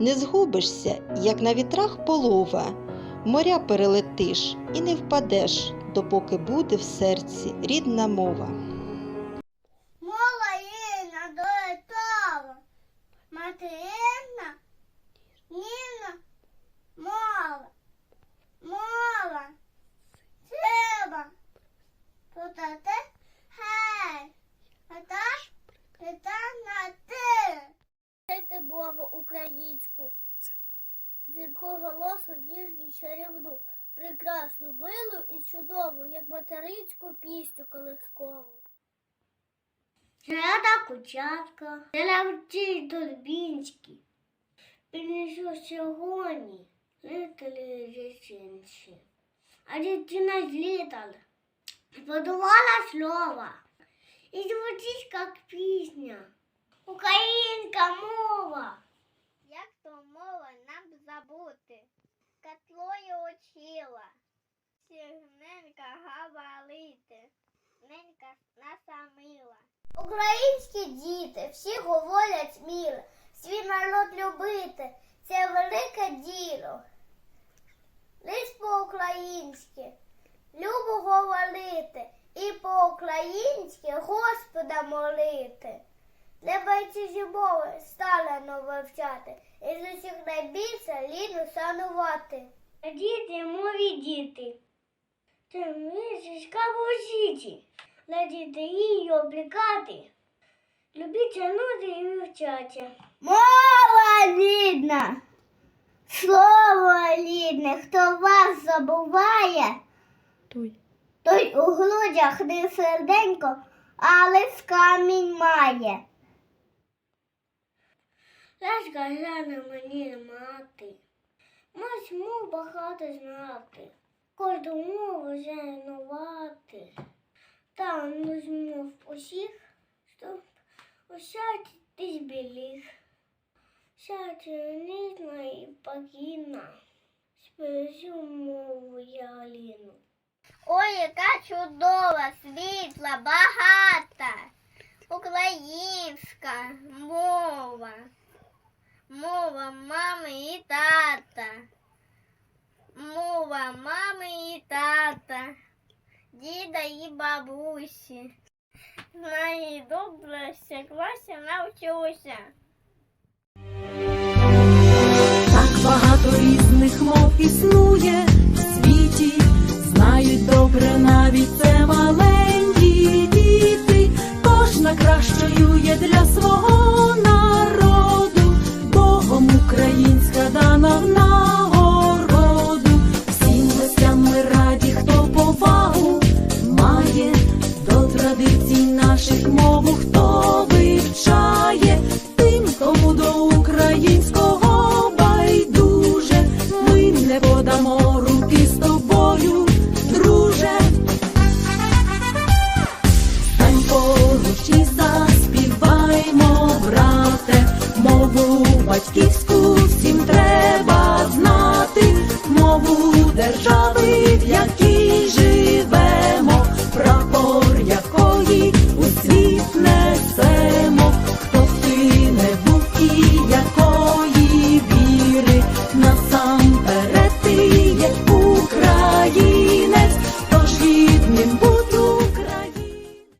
не згубишся, як на вітрах полова, моря перелетиш і не впадеш, допоки буде в серці рідна мова. Мова єдина долетала, материнна, ніна, мова, мова, треба, потати, гей, та та на ти. Вчити мову українську, дзвінку голосу ніжню чарівну, прекрасну, милу і чудову, як материнську пісню колискову. Рада кучатка, Левчий Дорбінський, Принесу сьогодні лителі жінці. А дитина злітала, подувала слова. І звучить, як пісня. Українська мова. Як то мова нам забути? Котлою учила, сігненька говорити, ненька насамила. Українські діти всі говорять міло, свій народ любити це велике діло. Лиш по-українськи любо говорити і по-українськи Господа молити. Треба й мови сталено вивчати і з усіх найбільше ліну шанувати. Діти, мові діти, це місячка вожиті, для дітей облікати, любіть тягнути і вивчати. Мова рідна, слово рідне, хто вас забуває, Той. той у грудях не серденько, але з камінь має. Ласка жана мені мати, мать мов багато знати, кожну мову женувати. Та ну змов усіх, щоб усяти ти збіліг. Сядь ніжна і покійна, спесю мову я ліну. Ой, яка чудова, світла, багата, українська мова, мова мами і тата, мова мами і тата, діда і бабусі. Знаю добре, все класі навчуся. Так багато різних мов існує в світі, знають добре навіть це маленькі діти. Кожна кращою є для свого Whoa, what keeps